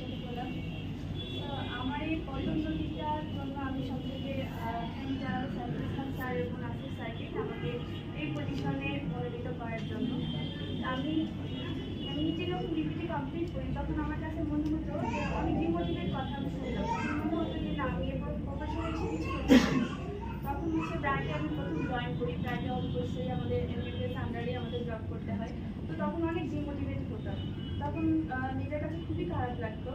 সাথে করলাম তো আমার এই পদোন্নতিটার জন্য আমি সব থেকে থ্যাংক জানাব সাইফুল স্যার এবং আসিফ স্যারকে আমাকে এই পজিশনে মনোনীত করার জন্য। আমি আমি নিজে যখন ডিগ্রিটি কমপ্লিট করি, তখন আমার কাছে মনে হতো যে অনেক ডিমোটিভেট কথা আমি শুনতাম তখন মনে হতো যে না আমি এবার প্রফেশনে এসে কিছু করতে পারি। তখন হচ্ছে ব্র্যান্ডে আমি করি ব্র্যান্ডে অবশ্যই আমাদের এমবিবিএস আন্ডারে আমাদের জব করতে হয়। তো তখন অনেক ডিমোটিভেট হতাম। তখন নিজের কাছে খুবই খারাপ লাগতো।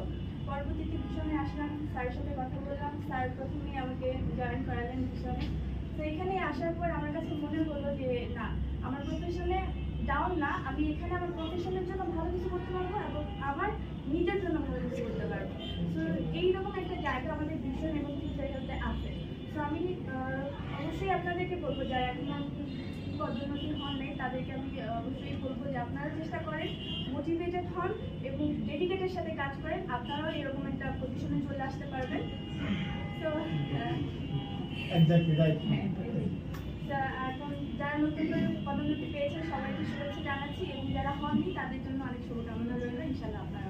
পরবর্তীতে ভীষণে আসলাম, স্যারের সাথে কথা বললাম। স্যার প্রথমে আমাকে জয়েন করালেন ভীষণে। তো এখানে আসার পর আমার কাছে মনে হলো যে, না, আমার প্রফেশনে ডাউন না, আমি এখানে আমার প্রফেশনের জন্য ভালো কিছু করতে পারব এবং আমার নিজের জন্য ভালো কিছু করতে পারব। তো এইরকম একটা জায়গা আমাদের ভীষণ এবং ফিউচারটাতে আছে। তো আমি অবশ্যই আপনাদেরকে বলব যারা এখন পদোন্নতি হন নাই তাদেরকে আমি অবশ্যই বলব যে আপনারা চেষ্টা করেন মোটিভেটেড হন এবং ডেডিকেটের সাথে কাজ করেন আপনারাও এরকম একটা পজিশনে চলে আসতে পারবেন। তো এখন যারা নতুন করে পদোন্নতি পেয়েছেন সবাইকে শুভেচ্ছা জানাচ্ছি এবং যারা হননি তাদের জন্য অনেক শুভকামনা রইল ইনশাল্লাহ আপনারা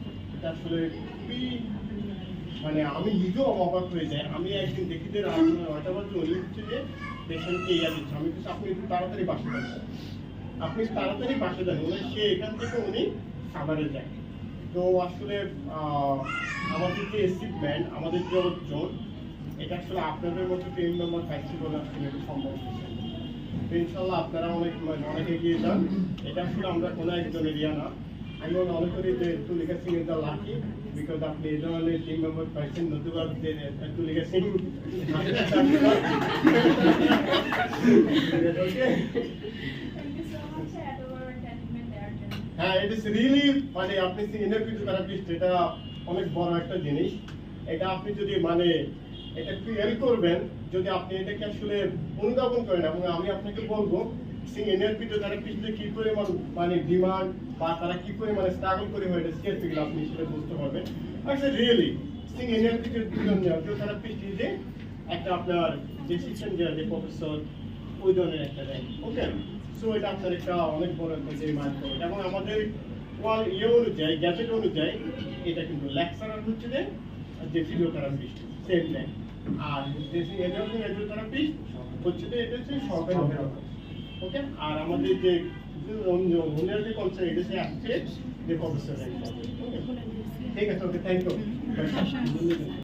আসলে খুবই মানে আমি নিজেও অবাক হয়ে যাই। আমি একদিন দেখি যে নয়টা বাজে উনি হচ্ছে যে পেশেন্টকে ইয়া দিচ্ছে আমি কিছু আপনি একটু তাড়াতাড়ি বাসে যান। আপনি তাড়াতাড়ি বাসে যান। উনি, সে এখান থেকে উনি সাভারে যায়। তো আসলে আমাদের যে এসি ব্যান্ড আমাদের যে অর্জন এটা আসলে আপনাদের মতো টিম মেম্বার পাইছি বলে আসলে সম্ভব। ইনশাল্লাহ আপনারা অনেক মানে অনেক এগিয়ে যান। এটা আসলে আমরা কোনো একজন এরিয়া না। আমি মনে করি যে Tulika Singh is the lucky because আপনি এই ধরনের টিম মেম্বার পাইছেন নতুবা তুলিকা সিং হ্যাঁ ইট ইস রিয়েলি মানে আপনি সিনিয়র ফিজিওথেরাপিস্ট এটা অনেক বড় একটা জিনিস। এটা আপনি যদি মানে এটা ফিল করবেন, যদি আপনি এটাকে আসলে অনুধাবন করেন এবং আমি আপনাকে বলব সিনিয়র ফিজিওথেরাপিস্টদের কি পরিমাণ মানে ডিমান্ড বা তারা কি স্ট্রাগল করে এটা আপনি সেটা বুঝতে পারবেন। রিয়েলি সিনিয়র ফিজিওথেরাপিস্ট যে একটা আপনার যে শিক্ষণ যে প্রফেসর ওই ধরনের একটা ওকে সো এটা আপনার একটা অনেক বড় একটা যে এবং আমাদের ওয়াল ইয়ে অনুযায়ী গ্যাজেট অনুযায়ী, এটা কিন্তু লেকচারার হচ্ছে যে যে ফিজিওথেরাপিস্ট সেম র্যাঙ্ক আর দেশে এটা হচ্ছে যে এটা হচ্ছে সরকারি ওকে আর আমাদের যে যে কনসার্ট এটা হচ্ছে আসছে যে প্রফেসর ঠিক আছে ওকে থ্যাংক ইউ